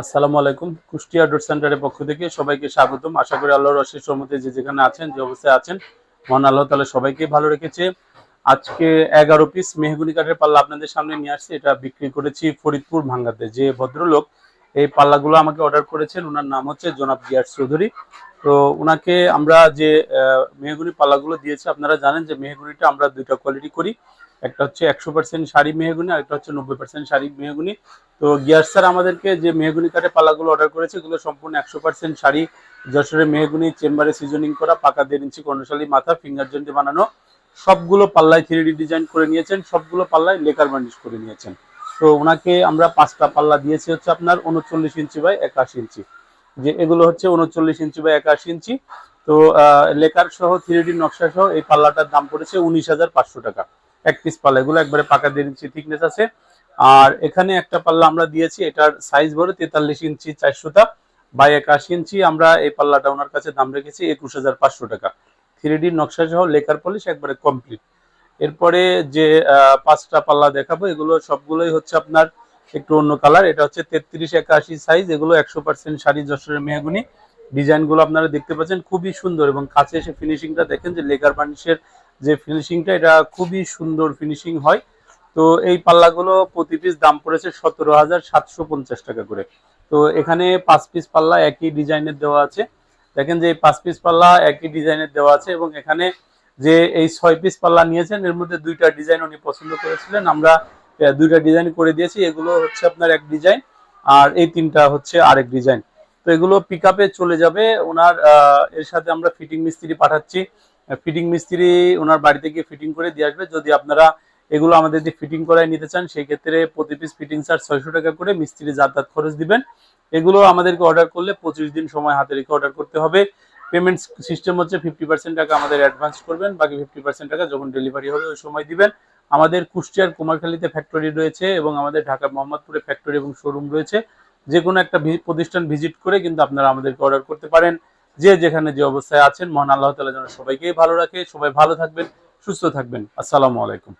আসসালামু আলাইকুম। কুষ্টিয়া ডট সেন্টারের পক্ষ থেকে সবাইকে স্বাগতম। আশা করি আল্লাহর অশেষ সম্মতে যে যেখানে আছেন, যে অবস্থায় আছেন, মহান আল্লাহ তালা সবাইকে ভালো রেখেছে। আজকে এগারো পিস মেহগুনি কাঠের পাল্লা আপনাদের সামনে নিয়ে আসছে। এটা বিক্রি করেছি ফরিদপুর ভাঙ্গাতে। যে ভদ্রলোক এই পাল্লাগুলো আমাকে অর্ডার করেছেন। ওনার নাম হচ্ছে জনাব গিয়াস চৌধুরী। তো ওনাকে আমরা যে মেহগুনি পাল্লাগুলো দিয়েছি, আপনারা জানেন যে মেহগুনিটা আমরা দুইটা কোয়ালিটি করি। একটা হচ্ছে একশো পার্সেন্ট শাড়ি মেহগুনি আর একটা হচ্ছে নব্বই পার্সেন্ট শাড়ি মেহগুনি। তো গিয়ার স্যার আমাদেরকে যে মেহগুনি কাঠের পাল্লাগুলো অর্ডার করেছে, এগুলো সম্পূর্ণ একশো পার্সেন্ট শাড়ি, যশোরের মেহগুনি, চেম্বারে সিজনিং করা, পাকা দেড় ইঞ্চি কর্ণশালী মাথা ফিঙ্গার জয়েন্টে বানানো, সবগুলো পাল্লায় থ্রি ডিজাইন করে নিয়েছেন, সবগুলো পাল্লায় লেকার বার্নিশ করে নিয়েছেন। তো ওনাকে আমরা পাঁচটা পাল্লা দিয়েছি হচ্ছে আপনার উনচল্লিশ ইঞ্চি বাই একাশি ইঞ্চি। যে এগুলো হচ্ছে উনচল্লিশ ইঞ্চি বাই একাশি ইঞ্চি। তো লেকার সহ থ্রি নকশা সহ এই পাল্লাটার দাম পড়েছে উনিশ হাজার পাঁচশো টাকা। এক পিস পাল্লা, এগুলো একবারে পাকা দেড় ইঞ্চি থিকনেস আছে। আর এখানে একটা পাল্লা আমরা দিয়েছি, এটার সাইজ বড় তেতাল্লিশ ইঞ্চি চারশোটা বাই একাশি ইঞ্চি। আমরা এই পাল্লাটা ওনার কাছে দাম রেখেছি একুশ হাজার পাঁচশো টাকা। থ্রি নকশা সহ লেকার পলিশ একবারে কমপ্লিট এরপরে যে পাঁচটা পাল্লা দেখাবো, এগুলো সবগুলোই হচ্ছে আপনার একটু অন্য কালার এটা হচ্ছে তেত্রিশ একাশি সাইজ এগুলো একশো পার্সেন্ট শাড়ি যশোরের মেহগুনি। ডিজাইনগুলো আপনারা দেখতে পাচ্ছেন, খুবই সুন্দর এবং কাছে এসে ফিনিশিংটা দেখেন যে লেকার বার্নিশের যে ফিনিশিংটা এটা খুবই সুন্দর ফিনিশিং হয়। তো এই পাল্লাগুলো প্রতি পিস দাম পড়েছে সতেরো হাজার সাতশো পঞ্চাশ টাকা করে। তো এখানে পাঁচ পিস পাল্লা একই ডিজাইনের দেওয়া আছে। দেখেন যে এই পাঁচ পিস পাল্লা একই ডিজাইনের দেওয়া আছে এবং এখানে যে এই ছয় পিস পাল্লা নিয়েছেন, এর মধ্যে দুইটা ডিজাইন উনি পছন্দ করেছিলেন। আমরা দুইটা ডিজাইন করে দিয়েছি। এগুলো হচ্ছে আপনার এক ডিজাইন আর এই তিনটা হচ্ছে আরেক ডিজাইন তো এগুলো পিক চলে যাবে। ওনার এর সাথে আমরা ফিটিং মিস্ত্রি পাঠাচ্ছি। ফিটিং মিস্ত্রি ওনার বাড়িতে গিয়ে ফিটিং করে দিয়ে আসবে। যদি আপনারা এগুলো আমাদের দিয়ে ফিটিং করায় নিতে চান, সেই ক্ষেত্রে প্রতি পিস ফিটিং চার্জ ছয়শো টাকা করে মিস্ত্রি যাতায়াত খরচ দিবেন। এগুলো আমাদেরকে অর্ডার করলে পঁচিশ দিন সময় হাতে রেখে অর্ডার করতে হবে। পেমেন্ট সিস্টেম হচ্ছে ফিফটি পার্সেন্ট টাকা আমাদের অ্যাডভান্স করবেন, বাকি ফিফটি পার্সেন্ট টাকা যখন ডেলিভারি হবে ওই সময় দিবেন। আমাদের কুষ্টিয়ার কুমারখালীতে ফ্যাক্টরি রয়েছে এবং আমাদের ঢাকার মোহাম্মদপুরে ফ্যাক্টরি এবং শোরুম রয়েছে। যে কোনো একটা প্রতিষ্ঠান ভিজিট করে কিন্তু আপনারা আমাদেরকে অর্ডার করতে পারেন। যে যেখানে যে অবস্থায় আছেন, মহান আল্লাহ তালা যেন সবাইকেই ভালো রাখে। সবাই ভালো থাকবেন, সুস্থ থাকবেন। আসসালামু আলাইকুম।